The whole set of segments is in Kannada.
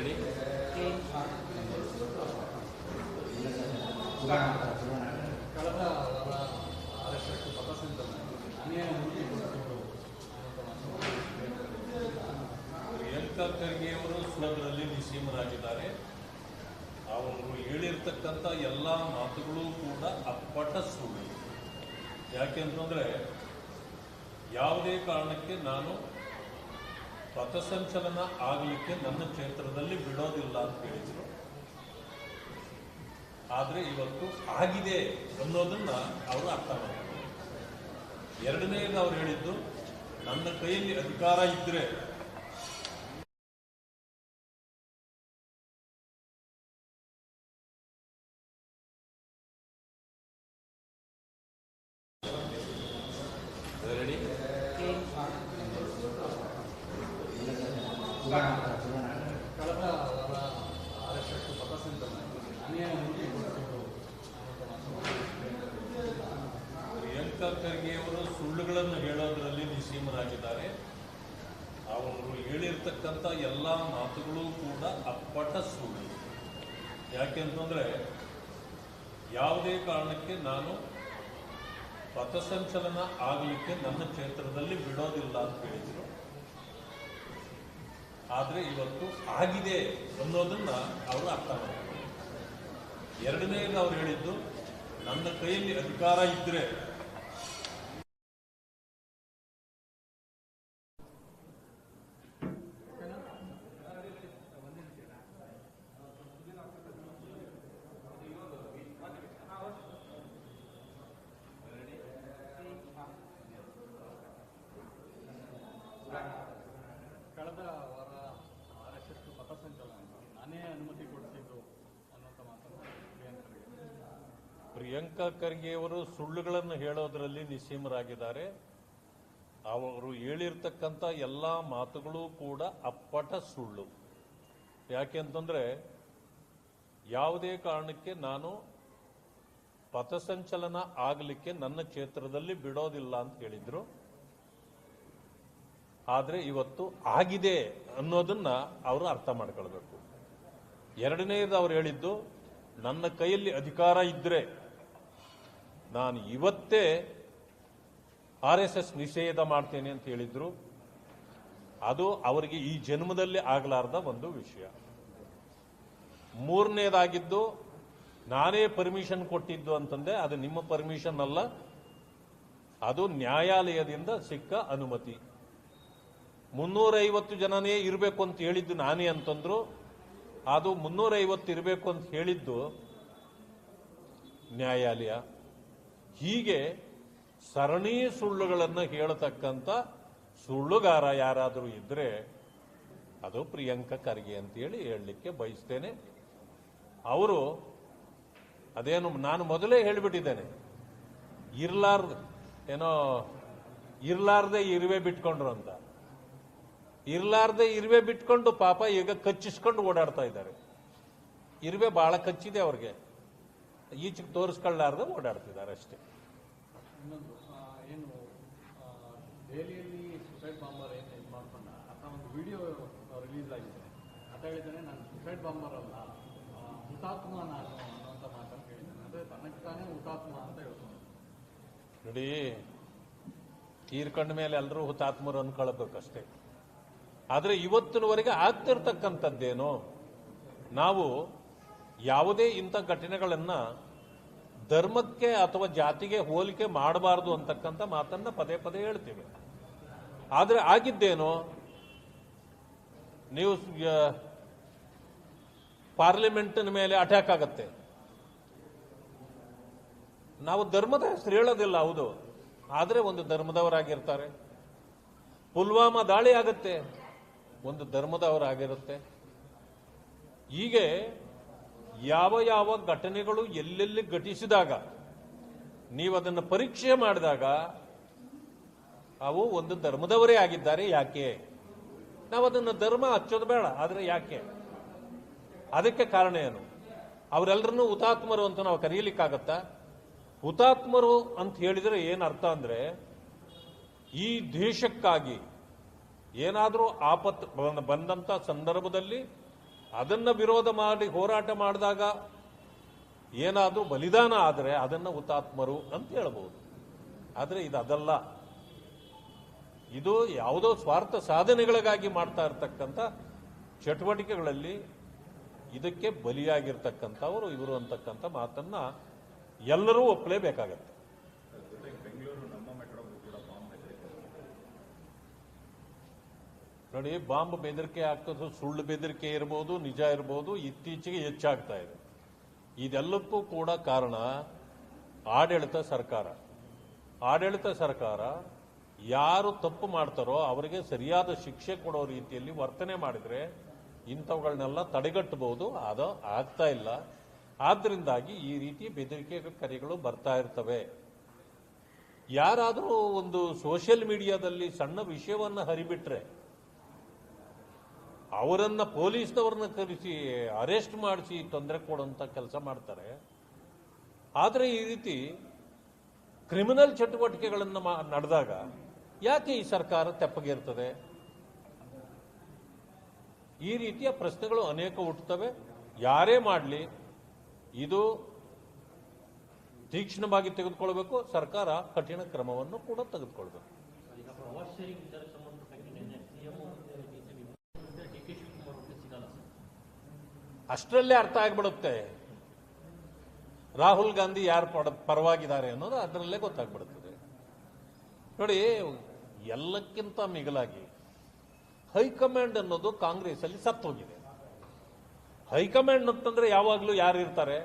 ರೆಡಿ ಕಳೆದ ವಾರ ಆರ್ಎಸ್ಎಸ್ ಪಥಸಂಚಲನ ಅನ್ಯಾಯ ಪ್ರಿಯಾಂಕಾ ಖರ್ಗೆ ಅವರು ಸುಲಭದಲ್ಲಿ ನಿಸೀಮರಾಗಿದ್ದಾರೆ. ಅವರು ಹೇಳಿರ್ತಕ್ಕಂಥ ಎಲ್ಲ ಮಾತುಗಳು ಕೂಡ ಅಪ್ಪಟ ಸುಳ್ಳು. ಯಾಕೆಂತಂದ್ರೆ ಯಾವುದೇ ಕಾರಣಕ್ಕೆ ನಾನು ಪಥಸಂಚಲನ ಆಗಲಿಕ್ಕೆ ನನ್ನ ಕ್ಷೇತ್ರದಲ್ಲಿ ಬಿಡೋದಿಲ್ಲ ಅಂತ ಹೇಳಿದ್ರು. ಆದರೆ ಇವತ್ತು ಆಗಿದೆ ಅನ್ನೋದನ್ನ ಅವರು ಅರ್ಥ ಮಾಡ್ತಾರೆ ಎರಡನೇದು ಅವ್ರು ಹೇಳಿದ್ದು, ನನ್ನ ಕೈಯಲ್ಲಿ ಅಧಿಕಾರ ಇದ್ರೆ ಕಳೆದ ವಾರ ಅವರು ಸುಳ್ಳುಗಳನ್ನು ಹೇಳೋದರಲ್ಲಿ ನಿಸೀಮರಾಗಿದ್ದಾರೆ. ಅವರು ಹೇಳಿರ್ತಕ್ಕಂಥ ಎಲ್ಲ ಮಾತುಗಳು ಕೂಡ ಅಪ್ಪಟ ಸುಳ್ಳು. ಯಾಕೆಂತಂದ್ರೆ ಯಾವುದೇ ಕಾರಣಕ್ಕೆ ನಾನು ಪಥಸಂಚಲನ ಆಗಲಿಕ್ಕೆ ನನ್ನ ಕ್ಷೇತ್ರದಲ್ಲಿ ಬಿಡೋದಿಲ್ಲ ಅಂತ ಹೇಳಿದರು. ಆದರೆ ಇವತ್ತು ಆಗಿದೆ ಅನ್ನೋದನ್ನ ಅವರು ಅರ್ಥ ಮಾಡ್ತಾರೆ ಎರಡನೇದು ಅವ್ರು ಹೇಳಿದ್ದು ನನ್ನ ಕೈಯಲ್ಲಿ ಅಧಿಕಾರ ಇದ್ರೆ ಕಳೆದ ವಾರ ಆರ್ಎಸ್ಎಸ್ ಪಥಸಂಚಲನ ನಾನೇ ಅನುಮತಿ ಕೊಡಿಸಿದ್ದು ಅನ್ನುವಂಥ ಮಾತನ್ನು ಪ್ರಿಯಾಂಕರಿಗೆ ಪ್ರಿಯಾಂಕಾ ಖರ್ಗೆ ಅವರು ಸುಳ್ಳುಗಳನ್ನು ಹೇಳೋದರಲ್ಲಿ ನಿಸೀಮರಾಗಿದ್ದಾರೆ ಅವರು ಹೇಳಿರ್ತಕ್ಕಂಥ ಎಲ್ಲ ಮಾತುಗಳು ಕೂಡ ಅಪ್ಪಟ ಸುಳ್ಳು. ಯಾಕೆಂತಂದರೆ ಯಾವುದೇ ಕಾರಣಕ್ಕೆ ನಾನು ಪಥಸಂಚಲನ ಆಗಲಿಕ್ಕೆ ನನ್ನ ಕ್ಷೇತ್ರದಲ್ಲಿ ಬಿಡೋದಿಲ್ಲ ಅಂತ ಹೇಳಿದರು. ಆದರೆ ಇವತ್ತು ಆಗಿದೆ ಅನ್ನೋದನ್ನ ಅವರು ಅರ್ಥ ಮಾಡ್ಕೊಳ್ಬೇಕು. ಎರಡನೇದು ಅವ್ರು ಹೇಳಿದ್ದು, ನನ್ನ ಕೈಯಲ್ಲಿ ಅಧಿಕಾರ ಇದ್ರೆ ನಾನು ಇವತ್ತೇ ಆರ್ ಎಸ್ ಎಸ್ ನಿಷೇಧ ಮಾಡ್ತೇನೆ ಅಂತ ಹೇಳಿದ್ರು. ಅದು ಅವರಿಗೆ ಈ ಜನ್ಮದಲ್ಲಿ ಆಗಲಾರ್ದ ಒಂದು ವಿಷಯ. ಮೂರನೇದಾಗಿದ್ದು ನಾನೇ ಪರ್ಮಿಷನ್ ಕೊಟ್ಟಿದ್ದು ಅಂತಂದೆ, ಅದು ನಿಮ್ಮ ಪರ್ಮಿಷನ್ ಅಲ್ಲ, ಅದು ನ್ಯಾಯಾಲಯದಿಂದ ಸಿಕ್ಕ ಅನುಮತಿ. ಮುನ್ನೂರೈವತ್ತು ಜನನೇ ಇರಬೇಕು ಅಂತ ಹೇಳಿದ್ದು ನಾನೇ ಅಂತಂದ್ರು. ಅದು ಮುನ್ನೂರೈವತ್ತು ಇರಬೇಕು ಅಂತ ಹೇಳಿದ್ದು ನ್ಯಾಯಾಲಯ. ಹೀಗೆ ಸರಣಿ ಸುಳ್ಳುಗಳನ್ನು ಹೇಳತಕ್ಕಂಥ ಸುಳ್ಳುಗಾರ ಯಾರಾದರೂ ಇದ್ದರೆ ಅದು ಪ್ರಿಯಾಂಕ ಖರ್ಗೆ ಅಂತೇಳಿ ಹೇಳಲಿಕ್ಕೆ ಬಯಸ್ತೇನೆ. ಅವರು ಅದೇನು ನಾನು ಮೊದಲೇ ಹೇಳಿಬಿಟ್ಟಿದ್ದೇನೆ. ಇರ್ಲಾರ್ದ ಏನೋ ಇರ್ಲಾರ್ದೆ ಇರುವೆ ಬಿಟ್ಕೊಂಡ್ರು ಅಂತ. ಇರ್ಲಾರ್ದೆ ಇರುವೆ ಬಿಟ್ಕೊಂಡು ಪಾಪ ಈಗ ಕಚ್ಚಿಸ್ಕೊಂಡು ಓಡಾಡ್ತಾ ಇದ್ದಾರೆ. ಇರುವೆ ಬಹಳ ಕಚ್ಚಿದೆ ಅವ್ರಿಗೆ. ಈಚೆಗೆ ತೋರಿಸ್ಕೊಳ್ಳಾರ್ದು ಓಡಾಡ್ತಿದ್ದಾರೆ ಅಷ್ಟೇ. ಇನ್ನೊಂದು ದೆಹಲಿಯಲ್ಲಿ ಸುಸೈಡ್ ಬಾಂಬರ್ ಏನು ಇದು ಮಾಡ್ಕೊಂಡ? ಅಂತ ಒಂದು ವಿಡಿಯೋ ರಿಲೀಸ್ ಆಗಿದೆ ಅಂತ ಹೇಳಿದ್ದಾನೆ ನಾನು ಸುಸೈಡ್ ಬಾಂಬರ್ ಅಲ್ಲ ಹುತಾತ್ಮ ನಾನು ಅನ್ನುವಂಥ ಮಾತನ್ನು ಹೇಳಿದ್ದಾನೆ ಅಂದರೆ ತನಗೆ ತಾನೇ ಹುತಾತ್ಮ ಅಂತ ಹೇಳ್ಕೊಂಡು ನೋಡಿ ತೀರ್ಕೊಂಡ ಮೇಲೆ ಎಲ್ಲರೂ ಹುತಾತ್ಮರು ಅನ್ಕೊಳ್ಬೇಕಷ್ಟೇ ಆದರೆ ಇವತ್ತಿನವರೆಗೆ ಆಗ್ತಿರ್ತಕ್ಕಂಥದ್ದೇನು? ನಾವು ಯಾವುದೇ ಇಂಥ ಘಟನೆಗಳನ್ನು ಧರ್ಮಕ್ಕೆ ಅಥವಾ ಜಾತಿಗೆ ಹೋಲಿಕೆ ಮಾಡಬಾರದು ಅಂತಕ್ಕಂಥ ಮಾತನ್ನ ಪದೇ ಪದೇ ಹೇಳ್ತೀವಿ. ಆದರೆ ಆಗಿದ್ದೇನು, ನೀವು ಪಾರ್ಲಿಮೆಂಟಿನ ಮೇಲೆ ಅಟ್ಯಾಕ್ ಆಗತ್ತೆ. ನಾವು ಧರ್ಮದ ಹೆಸರು ಹೇಳೋದಿಲ್ಲ, ಹೌದು. ಆದರೆ ಒಂದು ಧರ್ಮದವರಾಗಿರ್ತಾರೆ. ಪುಲ್ವಾಮಾ ದಾಳಿ ಆಗತ್ತೆ, ಒಂದು ಧರ್ಮದವರಾಗಿರುತ್ತೆ. ಹೀಗೆ ಯಾವ ಯಾವ ಘಟನೆಗಳು ಎಲ್ಲೆಲ್ಲಿ ಘಟಿಸಿದಾಗ, ನೀವು ಅದನ್ನು ಪರೀಕ್ಷೆ ಮಾಡಿದಾಗ, ಅವು ಒಂದು ಧರ್ಮದವರೇ ಆಗಿದ್ದಾರೆ, ಯಾಕೆ? ನಾವು ಅದನ್ನು ಧರ್ಮ ಹಚ್ಚೋದು ಬೇಡ, ಆದರೆ ಯಾಕೆ? ಅದಕ್ಕೆ ಕಾರಣ ಏನು? ಅವರೆಲ್ಲರನ್ನೂ ಹುತಾತ್ಮರು ಅಂತ ನಾವು ಕರೆಯಲಿಕ್ಕಾಗತ್ತಾ ಹುತಾತ್ಮರು ಅಂತ ಹೇಳಿದರೆ ಏನು ಅರ್ಥ ಅಂದರೆ, ಈ ದೇಶಕ್ಕಾಗಿ ಏನಾದರೂ ಆಪತ್ತು ಬಂದಂಥ ಸಂದರ್ಭದಲ್ಲಿ ಅದನ್ನ ವಿರೋಧ ಮಾಡಿ ಹೋರಾಟ ಮಾಡಿದಾಗ ಏನಾದರೂ ಬಲಿದಾನ ಆದರೆ ಅದನ್ನು ಹುತಾತ್ಮರು ಅಂತ ಹೇಳ್ಬೋದು. ಆದರೆ ಇದು ಅದಲ್ಲ. ಇದು ಯಾವುದೋ ಸ್ವಾರ್ಥ ಸಾಧನೆಗಳಿಗಾಗಿ ಮಾಡ್ತಾ ಇರತಕ್ಕಂಥ ಚಟುವಟಿಕೆಗಳಲ್ಲಿ ಇದಕ್ಕೆ ಬಲಿಯಾಗಿರ್ತಕ್ಕಂಥವರು ಇವರು ಅಂತಕ್ಕಂಥ ಮಾತನ್ನು ಎಲ್ಲರೂ ಒಪ್ಪಲೇಬೇಕಾಗತ್ತೆ ನೋಡಿ, ಬಾಂಬ್ ಬೆದರಿಕೆ ಆಗ್ತದೆ ಸುಳ್ಳು ಬೆದರಿಕೆ ಇರ್ಬೋದು, ನಿಜ ಇರ್ಬೋದು, ಇತ್ತೀಚೆಗೆ ಹೆಚ್ಚಾಗ್ತಾ ಇದೆ. ಇದೆಲ್ಲಕ್ಕೂ ಕೂಡ ಕಾರಣ ಆಡಳಿತ ಸರ್ಕಾರ. ಆಡಳಿತ ಸರ್ಕಾರ ಯಾರು ತಪ್ಪು ಮಾಡ್ತಾರೋ ಅವರಿಗೆ ಸರಿಯಾದ ಶಿಕ್ಷೆ ಕೊಡೋ ರೀತಿಯಲ್ಲಿ ವರ್ತನೆ ಮಾಡಿದರೆ ಇಂಥವುಗಳನ್ನೆಲ್ಲ ತಡೆಗಟ್ಟಬಹುದು, ಅದು ಆಗ್ತಾ ಇಲ್ಲ. ಆದ್ದರಿಂದಾಗಿ ಈ ರೀತಿ ಬೆದರಿಕೆ ಕರೆಗಳು ಬರ್ತಾ ಇರ್ತವೆ. ಯಾರಾದರೂ ಒಂದು ಸೋಷಿಯಲ್ ಮೀಡಿಯಾದಲ್ಲಿ ಸಣ್ಣ ವಿಷಯವನ್ನು ಹರಿಬಿಟ್ರೆ ಅವರನ್ನ ಪೊಲೀಸ್ನವ್ರನ್ನ ಕರೆಸಿ, ಅರೆಸ್ಟ್ ಮಾಡಿಸಿ ತೊಂದರೆ ಕೊಡುವಂಥ ಕೆಲಸ ಮಾಡ್ತಾರೆ. ಆದರೆ ಈ ರೀತಿ ಕ್ರಿಮಿನಲ್ ಚಟುವಟಿಕೆಗಳನ್ನು ನಡೆದಾಗ ಯಾಕೆ ಈ ಸರ್ಕಾರ ತೆಪ್ಪಗಿರ್ತದೆ? ಈ ರೀತಿಯ ಪ್ರಶ್ನೆಗಳು ಅನೇಕ ಹುಟ್ಟುತ್ತವೆ. ಯಾರೇ ಮಾಡಲಿ, ಇದು ತೀಕ್ಷ್ಣವಾಗಿ ತೆಗೆದುಕೊಳ್ಬೇಕು. ಸರ್ಕಾರ ಕಠಿಣ ಕ್ರಮವನ್ನು ಕೂಡ ತೆಗೆದುಕೊಳ್ಬೇಕು. ಅಷ್ಟರಲ್ಲೇ ಅರ್ಥ ಆಗ್ಬಿಡುತ್ತೆ. ರಾಹುಲ್ ಗಾಂಧಿ ಯಾರು ಪರವಾಗಿದ್ದಾರೆ ಅನ್ನೋದು ಅದರಲ್ಲೇ ಗೊತ್ತಾಗ್ಬಿಡುತ್ತದೆ. ನೋಡಿ, ಎಲ್ಲಕ್ಕಿಂತ ಮಿಗಿಲಾಗಿ ಹೈಕಮಾಂಡ್ ಅನ್ನೋದು ಕಾಂಗ್ರೆಸ್ ಅಲ್ಲಿ ಸತ್ತೋಗಿದೆ. ಹೈಕಮಾಂಡ್ ಅಂತಂದ್ರೆ ಯಾವಾಗಲೂ ಯಾರು ಇರ್ತಾರೆ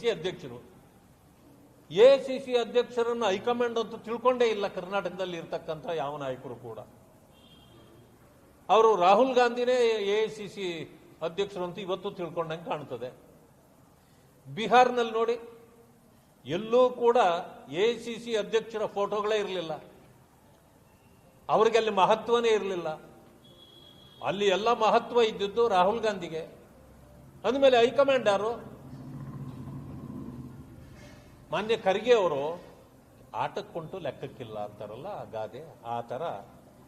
ಸಿ ಅಧ್ಯಕ್ಷರು. ಎ ಸಿ ಸಿ ಅಧ್ಯಕ್ಷರನ್ನು ಹೈಕಮಾಂಡ್ ಅಂತ ತಿಳ್ಕೊಂಡೇ ಇಲ್ಲ ಕರ್ನಾಟಕದಲ್ಲಿ ಇರ್ತಕ್ಕಂಥ ಯಾವ ನಾಯಕರು ಕೂಡ. ಅವರು ರಾಹುಲ್ ಗಾಂಧಿನೇ ಎ ಸಿ ಅಧ್ಯಕ್ಷರು ಅಂತ ಇವತ್ತು ತಿಳ್ಕೊಂಡಂಗೆ ಕಾಣ್ತದೆ. ಬಿಹಾರ್ನಲ್ಲಿ ನೋಡಿ, ಎಲ್ಲೂ ಕೂಡ ಎಐಸಿಸಿ ಅಧ್ಯಕ್ಷರ ಫೋಟೋಗಳೇ ಇರಲಿಲ್ಲ. ಅವರಿಗೆ ಅಲ್ಲಿ ಮಹತ್ವನೇ ಇರಲಿಲ್ಲ. ಅಲ್ಲಿ ಎಲ್ಲ ಮಹತ್ವ ಇದ್ದಿದ್ದು ರಾಹುಲ್ ಗಾಂಧಿಗೆ. ಅಂದಮೇಲೆ ಹೈಕಮಾಂಡ್ ಯಾರು? ಮಾನ್ಯ ಖರ್ಗೆ ಅವರು, ಆಟಕ್ಕುಂಟು ಲೆಕ್ಕಕ್ಕಿಲ್ಲ ಅಂತಾರಲ್ಲ ಗಾದೆ, ಆ ಥರ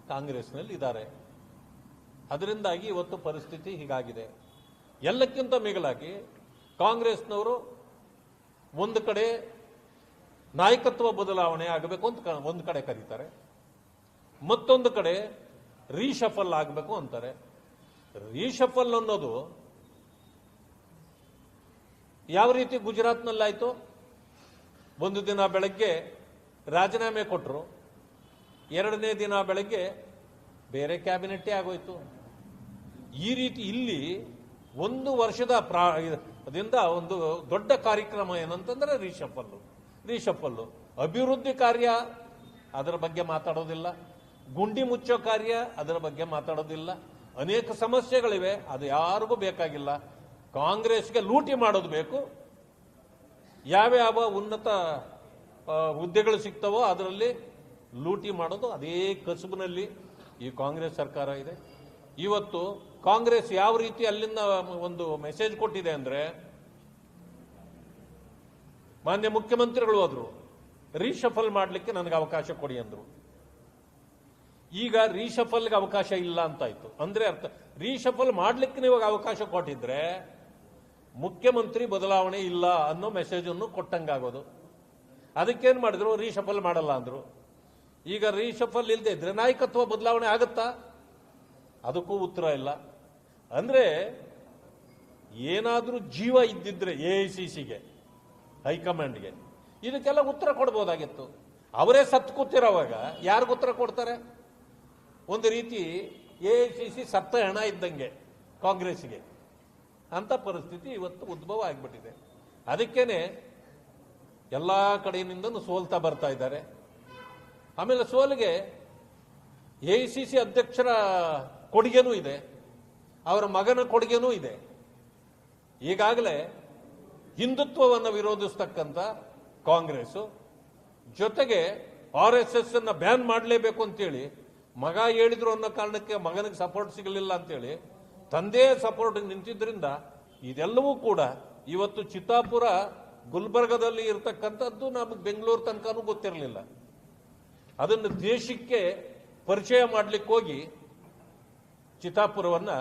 ಕಾಂಗ್ರೆಸ್ನಲ್ಲಿ ಇದ್ದಾರೆ. ಅದರಿಂದಾಗಿ ಇವತ್ತು ಪರಿಸ್ಥಿತಿ ಹೀಗಾಗಿದೆ. ಎಲ್ಲಕ್ಕಿಂತ ಮಿಗಿಲಾಗಿ ಕಾಂಗ್ರೆಸ್ನವರು ಒಂದು ಕಡೆ ನಾಯಕತ್ವ ಬದಲಾವಣೆ ಆಗಬೇಕು ಅಂತ ಒಂದು ಕಡೆ ಕರೀತಾರೆ. ಮತ್ತೊಂದು ಕಡೆ ರೀಶಫಲ್ ಆಗಬೇಕು ಅಂತಾರೆ. ರೀಶಫಲ್ ಅನ್ನೋದು ಯಾವ ರೀತಿ ಗುಜರಾತ್ನಲ್ಲಾಯಿತು? ಒಂದು ದಿನ ಬೆಳಗ್ಗೆ ರಾಜೀನಾಮೆ ಕೊಟ್ಟರು ಎರಡನೇ ದಿನ ಬೆಳಗ್ಗೆ ಬೇರೆ ಕ್ಯಾಬಿನೆಟ್ಟೇ ಆಗೋಯ್ತು. ಈ ರೀತಿ ಇಲ್ಲಿ ಒಂದು ವರ್ಷದ ಪ್ರಾ ಅದರಿಂದ ಒಂದು ದೊಡ್ಡ ಕಾರ್ಯಕ್ರಮ ಏನಂತಂದ್ರೆ ರೀಶಫಲ್ಲು. ರೀಶಫಲ್ಲು. ಅಭಿವೃದ್ಧಿ ಕಾರ್ಯ ಅದರ ಬಗ್ಗೆ ಮಾತಾಡೋದಿಲ್ಲ. ಗುಂಡಿ ಮುಚ್ಚೋ ಕಾರ್ಯ ಅದರ ಬಗ್ಗೆ ಮಾತಾಡೋದಿಲ್ಲ. ಅನೇಕ ಸಮಸ್ಯೆಗಳಿವೆ, ಅದು ಯಾರಿಗೂ ಬೇಕಾಗಿಲ್ಲ. ಕಾಂಗ್ರೆಸ್ಗೆ ಲೂಟಿ ಮಾಡೋದು ಬೇಕು. ಯಾವ್ಯಾವ ಉನ್ನತ ಹುದ್ದೆಗಳು ಸಿಗ್ತವೋ ಅದರಲ್ಲಿ ಲೂಟಿ ಮಾಡೋದು ಅದೇ ಕಸುಬಿನಲ್ಲಿ ಈ ಕಾಂಗ್ರೆಸ್ ಸರ್ಕಾರ ಇದೆ. ಇವತ್ತು ಕಾಂಗ್ರೆಸ್ ಯಾವ ರೀತಿ ಅಲ್ಲಿಂದ ಒಂದು ಮೆಸೇಜ್ ಕೊಟ್ಟಿದೆ ಅಂದ್ರೆ ಮಾನ್ಯ ಮುಖ್ಯಮಂತ್ರಿಗಳು ಆದ್ರು ರೀಶಫಲ್ ಮಾಡಲಿಕ್ಕೆ ನನಗೆ ಅವಕಾಶ ಕೊಡಿ ಅಂದ್ರು. ಈಗ ರೀಶಫಲ್ಗೆ ಅವಕಾಶ ಇಲ್ಲ ಅಂತಾಯ್ತು. ಅಂದ್ರೆ ಅರ್ಥ ರೀಶಫಲ್ ಮಾಡ್ಲಿಕ್ಕೆ ಇವಾಗ ಅವಕಾಶ ಕೊಟ್ಟಿದ್ರೆ ಮುಖ್ಯಮಂತ್ರಿ ಬದಲಾವಣೆ ಇಲ್ಲ ಅನ್ನೋ ಮೆಸೇಜ್ ಅನ್ನು ಕೊಟ್ಟಂಗಾಗೋದು. ಅದಕ್ಕೇನು ಮಾಡಿದ್ರು? ರೀಶಫಲ್ ಮಾಡಲ್ಲ ಅಂದ್ರು. ಈಗ ರೀಶಫಲ್ ಇಲ್ಲದೆ ಇದ್ರೆ ನಾಯಕತ್ವ ಬದಲಾವಣೆ ಆಗುತ್ತಾ? ಅದಕ್ಕೂ ಉತ್ತರ ಇಲ್ಲ. ಅಂದರೆ ಏನಾದರೂ ಜೀವ ಇದ್ದಿದ್ರೆ ಎ ಐ ಸಿ ಸಿಗೆ, ಹೈಕಮಾಂಡ್ಗೆ, ಇದಕ್ಕೆಲ್ಲ ಉತ್ತರ ಕೊಡ್ಬೋದಾಗಿತ್ತು. ಅವರೇ ಸತ್ತು ಕೂತಿರೋವಾಗ ಯಾರಿಗೂ ಉತ್ತರ ಕೊಡ್ತಾರೆ? ಒಂದು ರೀತಿ ಎ ಐ ಸಿ ಸಿ ಸತ್ತ ಹಣ ಇದ್ದಂಗೆ ಕಾಂಗ್ರೆಸ್ಗೆ. ಅಂಥ ಪರಿಸ್ಥಿತಿ ಇವತ್ತು ಉದ್ಭವ ಆಗಿಬಿಟ್ಟಿದೆ. ಅದಕ್ಕೇನೆ ಎಲ್ಲ ಕಡೆಯಿಂದನೂ ಸೋಲ್ತಾ ಬರ್ತಾ ಇದ್ದಾರೆ. ಆಮೇಲೆ ಸೋಲಿಗೆ ಎ ಸಿ ಸಿ ಅಧ್ಯಕ್ಷರ ಕೊಡುಗೆನೂ ಇದೆ. ಅವರ ಮಗನ ಕೊಡುಗೆನೂ ಇದೆ. ಈಗಾಗಲೇ ಹಿಂದುತ್ವವನ್ನು ವಿರೋಧಿಸ್ತಕ್ಕಂಥ ಕಾಂಗ್ರೆಸ್ ಜೊತೆಗೆ ಆರ್ ಎಸ್ ಎಸ್ ಅನ್ನ ಬ್ಯಾನ್ ಮಾಡಲೇಬೇಕು ಅಂತೇಳಿ, ಮಗ ಹೇಳಿದ್ರು ಅನ್ನೋ ಕಾರಣಕ್ಕೆ ಮಗನಿಗೆ ಸಪೋರ್ಟ್ ಸಿಗಲಿಲ್ಲ ಅಂತೇಳಿ ತಂದೆಯ ಸಪೋರ್ಟ್ ನಿಂತಿದ್ದರಿಂದ ಇದೆಲ್ಲವೂ ಕೂಡ ಇವತ್ತು ಚಿತ್ತಾಪುರ ಗುಲ್ಬರ್ಗದಲ್ಲಿ ಇರತಕ್ಕಂಥದ್ದು ನಮಗೆ ಬೆಂಗಳೂರು ತನಕನೂ ಗೊತ್ತಿರಲಿಲ್ಲ. ಅದನ್ನು ದೇಶಕ್ಕೆ ಪರಿಚಯ ಮಾಡಲಿಕ್ಕೆ ಹೋಗಿ ಚಿತಾಪುರವನ್ನು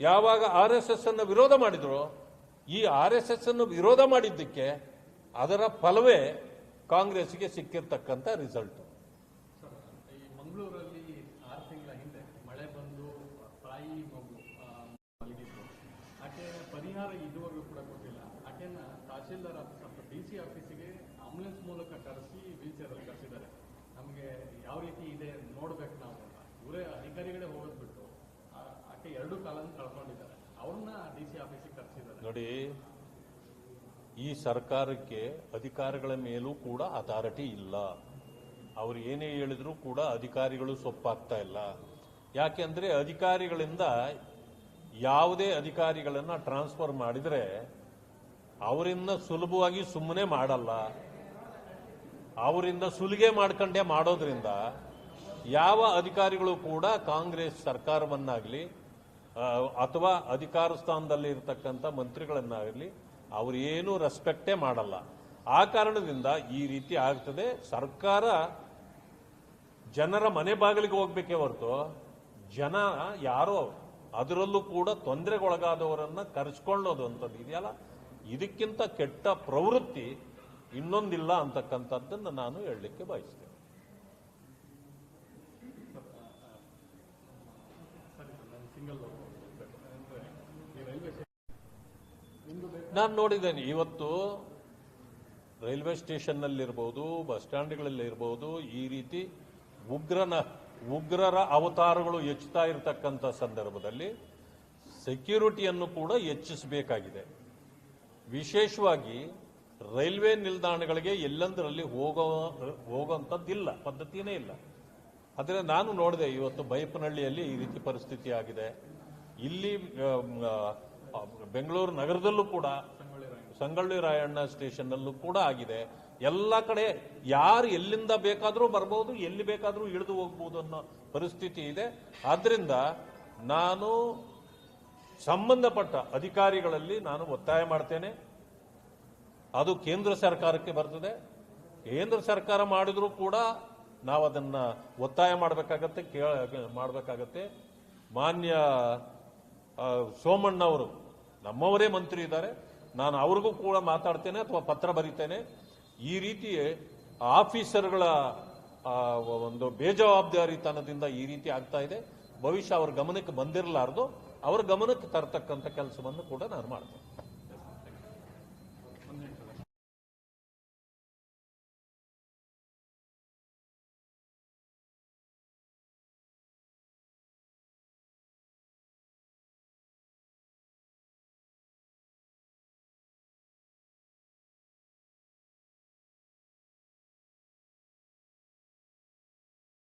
ಯಾವಾಗ ಆರ್ ಎಸ್ ಎಸ್ ಅನ್ನು ವಿರೋಧ ಮಾಡಿದ್ರು, ಈ ಆರ್ ಎಸ್ ಎಸ್ ಅನ್ನು ವಿರೋಧ ಮಾಡಿದ್ದಕ್ಕೆ ಅದರ ಫಲವೇ ಕಾಂಗ್ರೆಸ್ಗೆ ಸಿಕ್ಕಿರ್ತಕ್ಕಂಥ ರಿಸಲ್ಟ್. ಮಂಗಳೂರಲ್ಲಿ ಆರು ತಿಂಗಳ ಹಿಂದೆ ಮಳೆ ಬಂದು ಪರಿಹಾರ ಇದುವರೆಗೂ ಕೂಡ ಗೊತ್ತಿಲ್ಲ ಆಕೆನ ತಹಶೀಲ್ದಾರ್ ಡಿ ಸಿ ಆಫೀಸಿಗೆ ಆಂಬುಲೆನ್ಸ್ ಮೂಲಕ ಕರೆಸಿ ವೀಲ್ ಚೇರಲ್ಲಿ ಕರೆಸಿದ್ದಾರೆ. ನಮಗೆ ಯಾವ ರೀತಿ ಇದೆ ನೋಡ್ಬೇಕು ನಾವು. ಅಂತ ಇವರೇ ಅಧಿಕಾರಿಗಳೇ ಹೋಗೋದು ಬಿಟ್ಟು ಆಕೆ ಎರಡು ಕಾಲನ್ನು ಕಳ್ಕೊಂಡಿದ್ದಾರೆ. ಅವ್ರನ್ನ ಡಿ ಸಿ ಆಫೀಸಿಗೆ ಕರೆಸಿದ್ದಾರೆ. ನೋಡಿ, ಈ ಸರ್ಕಾರಕ್ಕೆ ಅಧಿಕಾರಿಗಳ ಮೇಲೂ ಕೂಡ ಅಥಾರಿಟಿ ಇಲ್ಲ. ಅವ್ರು ಏನೇ ಹೇಳಿದ್ರು ಕೂಡ ಅಧಿಕಾರಿಗಳು ಸೊಪ್ಪಾಗ್ತಾ ಇಲ್ಲ. ಯಾಕೆಂದ್ರೆ ಅಧಿಕಾರಿಗಳಿಂದ ಯಾವುದೇ ಅಧಿಕಾರಿಗಳನ್ನ ಟ್ರಾನ್ಸ್ಫರ್ ಮಾಡಿದ್ರೆ ಅವರಿಂದ ಸುಲಭವಾಗಿ ಸುಮ್ಮನೆ ಮಾಡಲ್ಲ. ಅವರಿಂದ ಸುಲಿಗೆ ಮಾಡ್ಕೊಂಡೇ ಮಾಡೋದ್ರಿಂದ ಯಾವ ಅಧಿಕಾರಿಗಳು ಕೂಡ ಕಾಂಗ್ರೆಸ್ ಸರ್ಕಾರವನ್ನಾಗಲಿ ಅಥವಾ ಅಧಿಕಾರ ಸ್ಥಾನದಲ್ಲಿ ಇರತಕ್ಕಂಥ ಮಂತ್ರಿಗಳನ್ನಾಗಲಿ ಅವರು ಏನು ರೆಸ್ಪೆಕ್ಟೇ ಮಾಡಲ್ಲ. ಆ ಕಾರಣದಿಂದ ಈ ರೀತಿ ಆಗ್ತದೆ. ಸರ್ಕಾರ ಜನರ ಮನೆ ಬಾಗಿಲಿಗೆ ಹೋಗ್ಬೇಕೇ ಹೊರತು ಜನ ಯಾರೋ ಅದರಲ್ಲೂ ಕೂಡ ತೊಂದರೆಗೊಳಗಾದವರನ್ನ ಕರೆಸ್ಕೊಳ್ಳೋದು ಅಂತದ್ದು ಇದೆಯಲ್ಲ? ಇದಕ್ಕಿಂತ ಕೆಟ್ಟ ಪ್ರವೃತ್ತಿ ಇನ್ನೊಂದಿಲ್ಲ ಅಂತಕ್ಕಂಥದ್ದನ್ನು ನಾನು ಹೇಳಲಿಕ್ಕೆ ಬಯಸ್ತೇನೆ. ನಾನು ನೋಡಿದ್ದೇನೆ, ಇವತ್ತು ರೈಲ್ವೆ ಸ್ಟೇಷನ್ನಲ್ಲಿರ್ಬೋದು, ಬಸ್ ಸ್ಟ್ಯಾಂಡ್ಗಳಲ್ಲಿರ್ಬೋದು, ಈ ರೀತಿ ಉಗ್ರನ, ಉಗ್ರರ ಅವತಾರಗಳು ಹೆಚ್ಚುತ್ತಾ ಇರತಕ್ಕಂಥ ಸಂದರ್ಭದಲ್ಲಿ ಸೆಕ್ಯೂರಿಟಿಯನ್ನು ಕೂಡ ಹೆಚ್ಚಿಸಬೇಕಾಗಿದೆ. ವಿಶೇಷವಾಗಿ ರೈಲ್ವೆ ನಿಲ್ದಾಣಗಳಿಗೆ ಎಲ್ಲಂದರಲ್ಲಿ ಹೋಗೋ ಹೋಗೋಂಥದ್ದಿಲ್ಲ ಪದ್ಧತಿಯೇ ಇಲ್ಲ. ಆದರೆ ನಾನು ನೋಡಿದೆ ಇವತ್ತು ಬೈಪನಹಳ್ಳಿಯಲ್ಲಿ ಈ ರೀತಿ ಪರಿಸ್ಥಿತಿ ಆಗಿದೆ. ಇಲ್ಲಿ ಬೆಂಗಳೂರು ನಗರದಲ್ಲೂ ಕೂಡ, ಸಂಗೊಳ್ಳಿ ರಾಯಣ್ಣ ಸ್ಟೇಷನ್ನಲ್ಲೂ ಕೂಡ ಆಗಿದೆ. ಎಲ್ಲ ಕಡೆ ಯಾರು ಎಲ್ಲಿಂದ ಬೇಕಾದರೂ ಬರ್ಬೋದು, ಎಲ್ಲಿ ಬೇಕಾದರೂ ಇಳಿದು ಹೋಗ್ಬೋದು ಅನ್ನೋ ಪರಿಸ್ಥಿತಿ ಇದೆ. ಆದ್ದರಿಂದ ನಾನು ಸಂಬಂಧಪಟ್ಟ ಅಧಿಕಾರಿಗಳಲ್ಲಿ ನಾನು ಒತ್ತಾಯ ಮಾಡ್ತೇನೆ. ಅದು ಕೇಂದ್ರ ಸರ್ಕಾರಕ್ಕೆ ಬರ್ತದೆ. ಕೇಂದ್ರ ಸರ್ಕಾರ ಮಾಡಿದರೂ ಕೂಡ ನಾವು ಅದನ್ನು ಒತ್ತಾಯ ಮಾಡಬೇಕಾಗತ್ತೆ, ಕೇಳ, ಮಾಡಬೇಕಾಗತ್ತೆ. ಮಾನ್ಯ ಸೋಮಣ್ಣವರು ನಮ್ಮವರೇ ಮಂತ್ರಿ ಇದ್ದಾರೆ. ನಾನು ಅವ್ರಿಗೂ ಕೂಡ ಮಾತಾಡ್ತೇನೆ ಅಥವಾ ಪತ್ರ ಬರಿತೇನೆ. ಈ ರೀತಿ ಆಫೀಸರ್ಗಳ ಒಂದು ಬೇಜವಾಬ್ದಾರಿತನದಿಂದ ಈ ರೀತಿ ಆಗ್ತಾ ಇದೆ. ಭವಿಷ್ಯ ಅವ್ರ ಗಮನಕ್ಕೆ ಬಂದಿರಲಾರ್ದು. ಅವ್ರ ಗಮನಕ್ಕೆ ತರತಕ್ಕಂಥ ಕೆಲಸವನ್ನು ಕೂಡ ನಾನು ಮಾಡ್ತೇನೆ.